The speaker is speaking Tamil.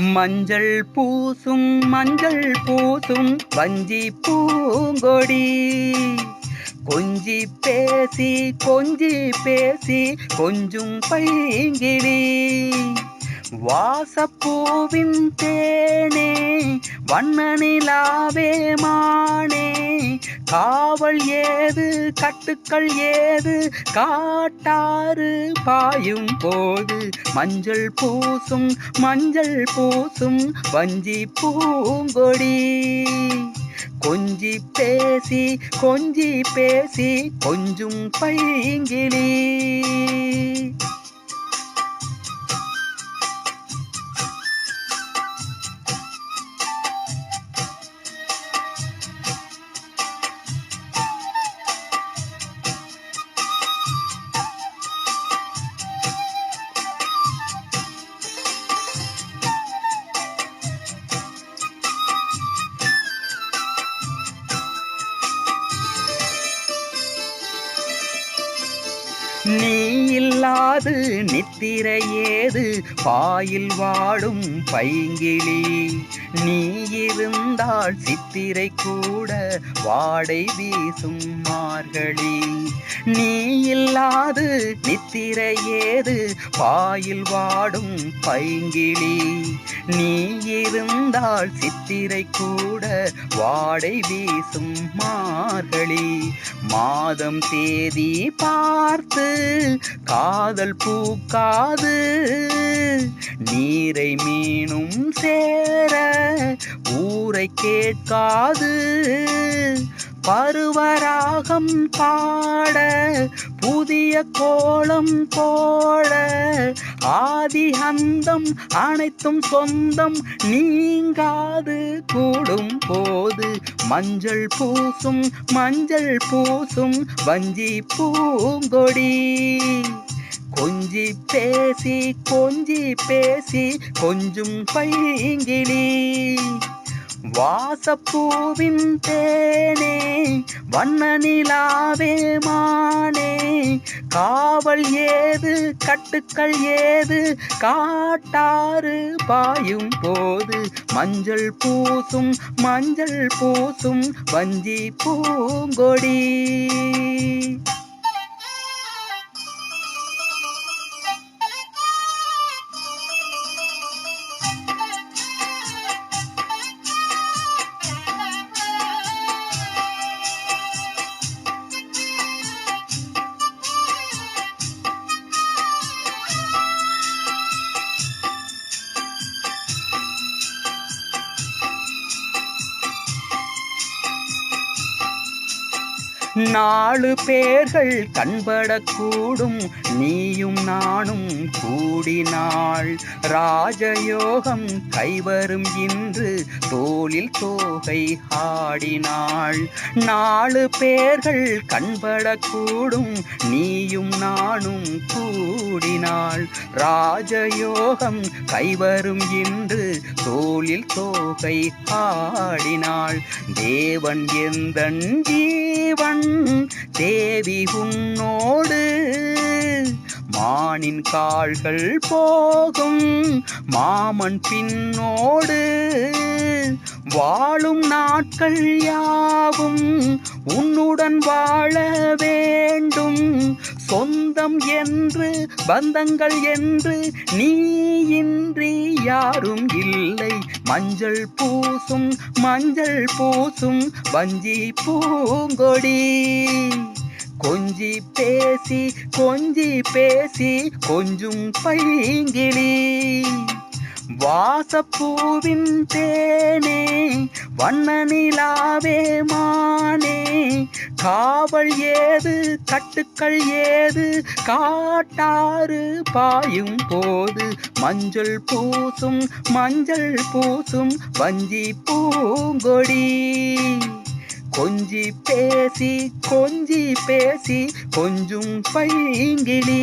மஞ்சள் பூசும் மஞ்சள் பூசும் வஞ்சி பூங்கொடி. கொஞ்சி பேசி கொஞ்சி பேசி கொஞ்சும் பைங்கிடி வாசப்பூவின் தேனே வண்ணனிலாவே மானே. காவல் ஏது கட்டுக்கள் ஏது காட்டாறு பாயும் போது மஞ்சள் பூசும் மஞ்சள் பூசும் வஞ்சி பூங்கொடி. கொஞ்சி பேசி கொஞ்சி பேசி கொஞ்சும் பைங்கிலி. நீ இல்லாது நித்திரை ஏது பாயில் வாடும் பைங்கிளி. நீ இருந்தால் சித்திரை கூட வாடை வீசும் மார்கழி. நீ இல்லாது நித்திரை ஏது பாயில் வாடும் பைங்கிளி. நீ இருந்தால் சித்திரை கூட வாடை வீசும் மார்கழி. மாதம் தேதி பார்த்து காதல் பூக்காது. நீரை மீனும் சேர ஊரை கேட்காது. பருவராகம் பாட புதிய கோலம் போட ஆதி அந்தம் அனைத்தும் சொந்தம் நீங்காது கூடும் போது மஞ்சள் பூசும் மஞ்சள் பூசும் வஞ்சி பூங்கொடி கொஞ்சி பேசி கொஞ்சி பேசி கொஞ்சும் பைங்கிலி. வாசப்பூவின் தேனே வண்ண நிலாவே மானே. காவல் ஏது கட்டுக்கள் ஏது காட்டாறு பாயும் போது மஞ்சள் பூசும் மஞ்சள் பூசும் வஞ்சி பூங்கொடி. நாலு பேர்கள் கண்படக்கூடும். நீயும் நானும் கூடினாள் ராஜயோகம் கைவரும் இன்று. தோளில் தோகை ஆடினாள் நாலு பேர்கள் கண்படக்கூடும். நீயும் நானும் கூ கூடினாள். ராஜயோகம் கைவரும் என்று தோளில் தோகை ஆடினாள். தேவன் எந்தன் ஜீவன்? தேவி உன்னோடு. மானின் கால்கள் போகும். மாமன் பின்னோடு. வாழும் நாட்கள் யாவும் உன்னுடன் வாழ வேண்டும். சொந்தம் என்று பந்தங்கள் என்று நீ இன்றி யாரும் இல்லை. மஞ்சள் பூசும் மஞ்சள் பூசும் வஞ்சி பூங்கொடி. கொஞ்சி பேசி கொஞ்சி பேசி கொஞ்சும் பைங்கிளி வாசப்பூவின் தேனே வண்ண நிலாவே மானே. காவல் ஏது கட்டுக்கள் ஏது காட்டாறு பாயும் போது மஞ்சள் பூசும் மஞ்சள் பூசும் வஞ்சி பூங்கொடி. கொஞ்சி பேசி கொஞ்சி பேசி கொஞ்சும் பைங்கிளி